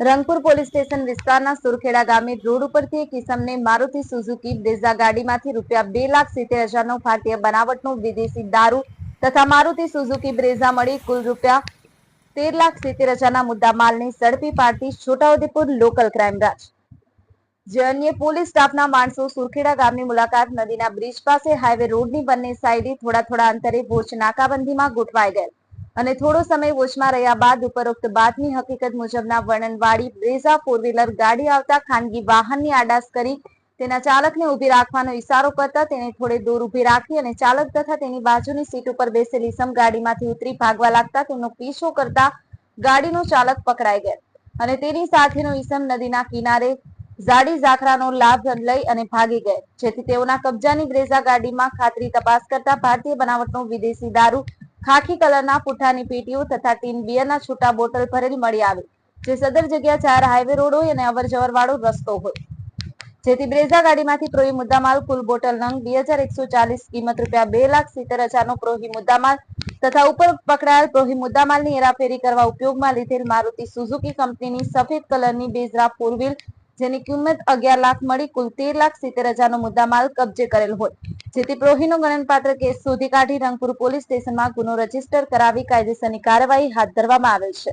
Rangpur police station વિસ્તારના સુરખેડા ગામે road ઉપરથી એક કિસમને મારુતિ સુઝુકી બ્રેઝા ગાડીમાંથી રૂપિયા બે લાખ સિત્તેર હજારનો ભારતીય બનાવટનો વિદેશી દારૂ તથા મારુતિ સુઝુકી બ્રેઝા મળી કુલ રૂપિયા તેર લાખ સિત્તેર હજારના મુદ્દા માલને ઝડપી પાડતી છોટાઉદેપુર લોકલ ક્રાઇમ બ્રાન્ચ. જે અન્ય પોલીસ સ્ટાફના માણસો સુરખેડા ગામની મુલાકાત નદીના બ્રિજ પાસે હાઈવે રોડની બંને સાઈડે થોડા થોડા અંતરે ભોજ નાકાબંધીમાં ગોઠવાઈ ગયેલ. અને થોડો સમય વોચમાં રહ્યા બાદ ઉપરોક્ત બાતમી હકીકત મુજબના વર્ણનવાળી બ્રેઝા ફોર વ્હીલર ગાડી આવતા ખાનગી વાહનની આડાસ કરી તેના ચાલકને ઊભી રાખવાનો ઇશારો કરતા તેને થોડે દૂર ઊભી રાખી અને ચાલક તથા તેની બાજુની સીટ ઉપર બેસેલી સમ ગાડીમાંથી ઉતરી ભાગવા લાગતા તેનો પીછો કરતા ગાડીનો ચાલક પકડાઈ ગયો અને તેની સાથેનો ઈસમ નદીના કિનારે ઝાડી ઝાખરાનો લાભ લઈ અને ભાગી ગયા, જેથી તેઓના કબજાની બ્રેઝા ગાડીમાં ખાતરી તપાસ કરતા ભારતીય બનાવટનો વિદેશી દારૂ ખાખી કલરના પુઠ્ઠાની પેટીઓ તથા ટીન બિયરના છૂટા બોટલ ભરેલી મળી આવી, જે સદર જગ્યા ચાર હાઈવે રોડ હોય અને અવર જવર વાળો રસ્તો હોય. જેથી બ્રેઝા ગાડીમાંથી પ્રોહી મુદ્દામાલ કુલ બોટલ નંગ બે હજાર એકસો ચાલીસ કિંમત રૂપિયા બે લાખ સિત્તેર હજારનો પ્રોહી મુદ્દામાલ તથા ઉપર પકડાયેલ પ્રોહી મુદ્દામાલની હેરાફેરી કરવા ઉપયોગમાં લીધેલ મારુતિ સુઝુકી કંપનીની સફેદ કલરની બેઝરા ફોર વ્હીલ જેની કિંમત અગિયાર લાખ મળી, કુલ તેર લાખ સિત્તેર હજારનો મુદ્દામાલ કબજે કરેલ હોય. જેથી પ્રોહીનો ગણનપાત્ર કેસ શોધી કાઢી રંગપુર પોલીસ સ્ટેશનમાં ગુનો રજિસ્ટર કરાવી કાયદેસરની કાર્યવાહી હાથ ધરવામાં આવેલ છે.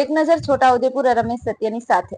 એક નજર છોટાઉદેપુર રમેશ સત્યની સાથે.